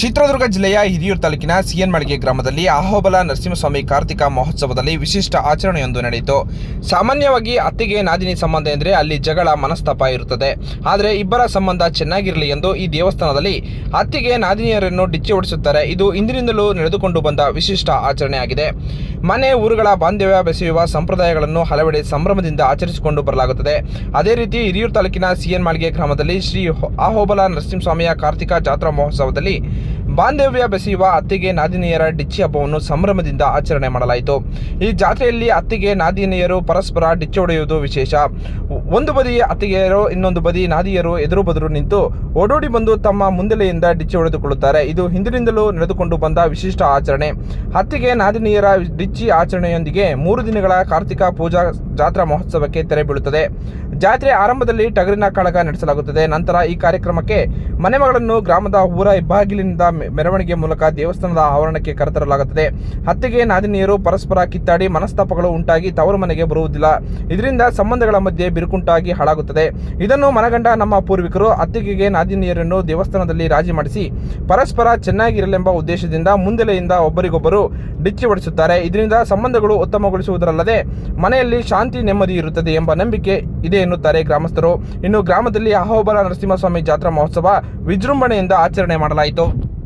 ಚಿತ್ರದುರ್ಗ ಜಿಲ್ಲೆಯ ಹಿರಿಯೂರು ತಾಲೂಕಿನ ಸಿಎನ್ಮಳಿಗೆ ಗ್ರಾಮದಲ್ಲಿ ಅಹೋಬಲ ನರಸಿಂಹಸ್ವಾಮಿ ಕಾರ್ತಿಕ ಮಹೋತ್ಸವದಲ್ಲಿ ವಿಶಿಷ್ಟ ಆಚರಣೆಯೊಂದು ನಡೆಯಿತು. ಸಾಮಾನ್ಯವಾಗಿ ಅತ್ತಿಗೆ ನಾದಿನಿ ಸಂಬಂಧ ಎಂದರೆ ಅಲ್ಲಿ ಜಗಳ ಮನಸ್ತಾಪ ಇರುತ್ತದೆ. ಆದರೆ ಇಬ್ಬರ ಸಂಬಂಧ ಚೆನ್ನಾಗಿರಲಿ ಎಂದು ಈ ದೇವಸ್ಥಾನದಲ್ಲಿ ಅತ್ತಿಗೆ ನಾದಿನಿಯರನ್ನು ಡಿಚ್ಚಿ ಓಡಿಸುತ್ತಾರೆ. ಇದು ಇಂದಿನಿಂದಲೂ ನಡೆದುಕೊಂಡು ಬಂದ ವಿಶಿಷ್ಟ ಆಚರಣೆಯಾಗಿದೆ ಮನೆ, ಊರುಗಳ ಬಾಂಧವ್ಯ ಬೆಸೆಯುವ ಸಂಪ್ರದಾಯಗಳನ್ನು ಹಲವೆಡೆ ಸಂಭ್ರಮದಿಂದ ಆಚರಿಸಿಕೊಂಡು ಬರಲಾಗುತ್ತದೆ. ಅದೇ ರೀತಿ ಹಿರಿಯೂರು ತಾಲೂಕಿನ ಸಿಎನ್ ಮಾಳಿಗೆ ಗ್ರಾಮದಲ್ಲಿ ಶ್ರೀ ಅಹೋಬಲ ನರಸಿಂಹಸ್ವಾಮಿಯ ಕಾರ್ತಿಕ ಜಾತ್ರಾ ಮಹೋತ್ಸವದಲ್ಲಿ ಬಾಂಧವ್ಯ ಬೆಸೆಯುವ ಅತ್ತಿಗೆ ನಾದಿನಿಯರ ಡಿಚ್ಚಿ ಹಬ್ಬವನ್ನು ಸಂಭ್ರಮದಿಂದ ಆಚರಣೆ ಮಾಡಲಾಯಿತು. ಈ ಜಾತ್ರೆಯಲ್ಲಿ ಅತ್ತಿಗೆ ನಾದಿನಿಯರು ಪರಸ್ಪರ ಡಿಚ್ಚಿ ಹೊಡೆಯುವುದು ವಿಶೇಷ. ಒಂದು ಬದಿ ಅತ್ತಿಗೆಯರು, ಇನ್ನೊಂದು ಬದಿ ನಾದಿಯರು ಎದುರು ಬದುರು ನಿಂತು ಓಡೋಡಿ ಬಂದು ತಮ್ಮ ಮುಂದಲೆಯಿಂದ ಡಿಚ್ಚಿ ಹೊಡೆದುಕೊಳ್ಳುತ್ತಾರೆ. ಇದು ಹಿಂದಿನಿಂದಲೂ ನಡೆದುಕೊಂಡು ಬಂದ ವಿಶಿಷ್ಟ ಆಚರಣೆ. ಅತ್ತಿಗೆ ನಾದಿನಿಯರ ಡಿಚ್ಚಿ ಆಚರಣೆಯೊಂದಿಗೆ ಮೂರು ದಿನಗಳ ಕಾರ್ತಿಕ ಪೂಜಾ ಜಾತ್ರಾ ಮಹೋತ್ಸವಕ್ಕೆ ತೆರೆ ಬೀಳುತ್ತದೆ. ಜಾತ್ರೆ ಆರಂಭದಲ್ಲಿ ಟಗರಿನ ಕಾಳಗ ನಡೆಸಲಾಗುತ್ತದೆ. ನಂತರ ಈ ಕಾರ್ಯಕ್ರಮಕ್ಕೆ ಮನೆಮಗಳನ್ನು ಗ್ರಾಮದ ಊರ ಹೆಬ್ಬಾಗಿಲಿನಿಂದ ಮೆ- ಮೆರವಣಿಗೆ ಮೂಲಕ ದೇವಸ್ಥಾನದ ಆವರಣಕ್ಕೆ ಕರೆತರಲಾಗುತ್ತದೆ. ಹತ್ತಿಗೆ ನಾದಿನಿಯರು ಪರಸ್ಪರ ಕಿತ್ತಾಡಿ ಮನಸ್ತಾಪಗಳು ಉಂಟಾಗಿ ತವರು ಮನೆಗೆ ಬರುವುದಿಲ್ಲ. ಇದರಿಂದ ಸಂಬಂಧಗಳ ಮಧ್ಯೆ ಬಿರುಕುಂಟಾಗಿ ಹಾಳಾಗುತ್ತದೆ. ಇದನ್ನು ಮನಗಂಡ ನಮ್ಮ ಪೂರ್ವಿಕರು ಅತ್ತಿಗೆಗೆ ನಾದಿನಿಯರನ್ನು ದೇವಸ್ಥಾನದಲ್ಲಿ ರಾಜಿ ಮಾಡಿಸಿ ಪರಸ್ಪರ ಚೆನ್ನಾಗಿರಲೆಂಬ ಉದ್ದೇಶದಿಂದ ಮುಂದೆಲೆಯಿಂದ ಒಬ್ಬರಿಗೊಬ್ಬರು ಡಿಚ್ಚಿ ಹೊಡಿಸುತ್ತಾರೆ. ಇದರಿಂದ ಸಂಬಂಧಗಳು ಉತ್ತಮಗೊಳಿಸುವುದರಲ್ಲದೆ ಮನೆಯಲ್ಲಿ ಶಾಂತಿ ನೆಮ್ಮದಿ ಇರುತ್ತದೆ ಎಂಬ ನಂಬಿಕೆ ಇದೆ ಎನ್ನುತ್ತಾರೆ ಗ್ರಾಮಸ್ಥರು. ಇನ್ನು ಗ್ರಾಮದಲ್ಲಿ ಅಹೋಬಲ ನರಸಿಂಹಸ್ವಾಮಿ ಜಾತ್ರಾ ಮಹೋತ್ಸವ ವಿಜೃಂಭಣೆಯಿಂದ ಆಚರಣೆ ಮಾಡಲಾಯಿತು.